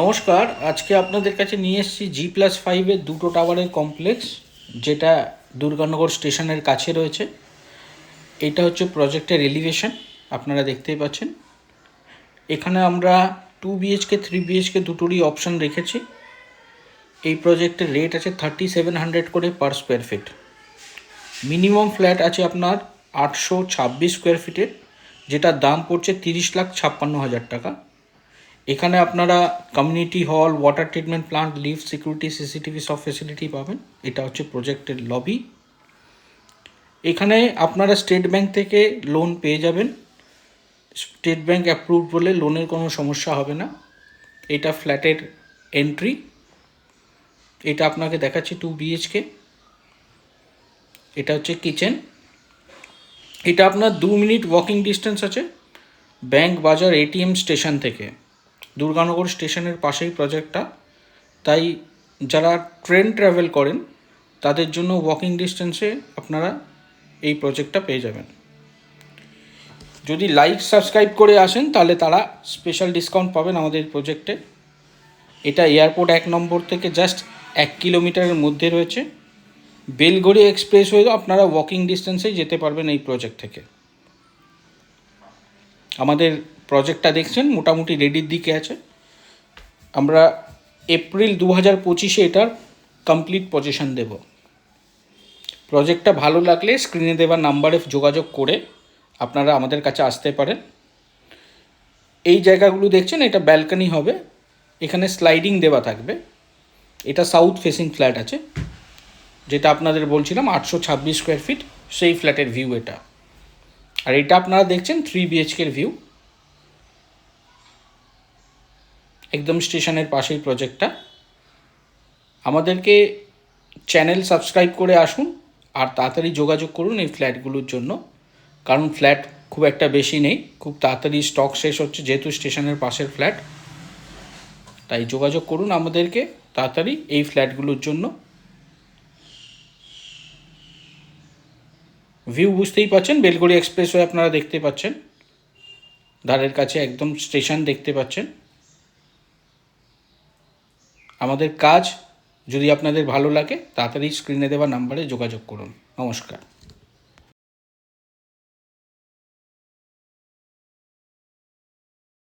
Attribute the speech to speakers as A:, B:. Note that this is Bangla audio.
A: নমস্কার, আজকে আপনাদের কাছে নিয়ে এসেছি জি প্লাস ফাইভের দুটো টাওয়ারের কমপ্লেক্স যেটা দুর্গানগর স্টেশনের কাছে রয়েছে। এটা হচ্ছে প্রজেক্টের এলিভেশন আপনারা দেখতেই পাচ্ছেন। এখানে আমরা টু বিএইচকে থ্রি বিএইচকে দুটোরই অপশান রেখেছি। এই প্রজেক্টের রেট আছে থার্টি সেভেন হান্ড্রেড করে per square feet minimum flat আছে আপনার আটশো ছাব্বিশ স্কোয়ার ফিটের যেটার দাম পড়ছে তিরিশ লাখ ছাপ্পান্ন হাজার টাকা। এখানে আপনারা community hall water treatment plant lift security CCTV সব ফেসিলিটি পাবেন। এটা হচ্ছে প্রজেক্টের লবি এখানে আপনারা স্টেট ব্যাংক থেকে লোন পেয়ে যাবেন। স্টেট ব্যাংক অ্যাপ্রুভ বলে লোনের কোনো সমস্যা হবে না। এটা ফ্ল্যাটের এন্ট্রি এটা আপনাকে দেখাচ্ছি টু বিএইচকে এটা হচ্ছে কিচেন এটা আপনার দু মিনিট ওয়াকিং ডিস্টেন্স আছে। ব্যাংক বাজার এটিএম স্টেশন থেকে। দুর্গানগর স্টেশনের পাশেই প্রজেক্টটা তাই যারা ট্রেন ট্রাভেল করেন, তাদের জন্য ওয়াকিং ডিস্টেন্সে আপনারা এই প্রজেক্টটা পেয়ে যাবেন। যদি লাইক সাবস্ক্রাইব করে আসেন, তাহলে তারা স্পেশাল ডিসকাউন্ট পাবেন আমাদের প্রজেক্টে এটা এয়ারপোর্ট এক নম্বর থেকে জাস্ট এক কিলোমিটারের মধ্যে রয়েছে। বেলগড়ি এক্সপ্রেস হয়ে আপনারা ওয়াকিং ডিস্টেন্সেই যেতে পারবেন এই প্রজেক্ট থেকে। আমাদের প্রজেক্টটা দেখছেন, মোটামুটি রেডির দিকে আছে। আমরা এপ্রিল দু হাজার পঁচিশে এটার কমপ্লিট পজিশন দেব। প্রজেক্টটা ভালো লাগলে স্ক্রিনে দেওয়া নাম্বারে যোগাযোগ করে আপনারা আমাদের কাছে আসতে পারেন। এই জায়গাগুলো দেখছেন, এটা ব্যালকনি হবে। এখানে স্লাইডিং দেওয়া থাকবে। এটা সাউথ ফেসিং ফ্ল্যাট আছে। যেটা আপনাদের বলছিলাম, আটশো ছাব্বিশ স্কোয়ার ফিট সেই ফ্ল্যাটের ভিউ এটা। আর এটা আপনারা দেখছেন থ্রি বিএইচকের ভিউ একদম স্টেশনের পাশেই প্রজেক্টটা আমাদেরকে চ্যানেল সাবস্ক্রাইব করে আসুন আর তাড়াতাড়ি যোগাযোগ করুন এই ফ্ল্যাটগুলোর জন্য। কারণ ফ্ল্যাট খুব একটা বেশি নেই, খুব তাড়াতাড়ি স্টক শেষ হচ্ছে যেহেতু স্টেশনের পাশের ফ্ল্যাট তাই যোগাযোগ করুন আমাদেরকে তাড়াতাড়ি এই ফ্ল্যাটগুলোর জন্য। ভিউ বুঝতেই পাচ্ছেন, বেলগড়ি এক্সপ্রেসওয়ে আপনারা দেখতে পাচ্ছেন। ধারের কাছে একদম স্টেশন দেখতে পাচ্ছেন। আমাদের কাজ যদি আপনাদের ভালো লাগে তাড়াতাড়ি স্ক্রিনে দেওয়া নাম্বারে যোগাযোগ করুন। নমস্কার।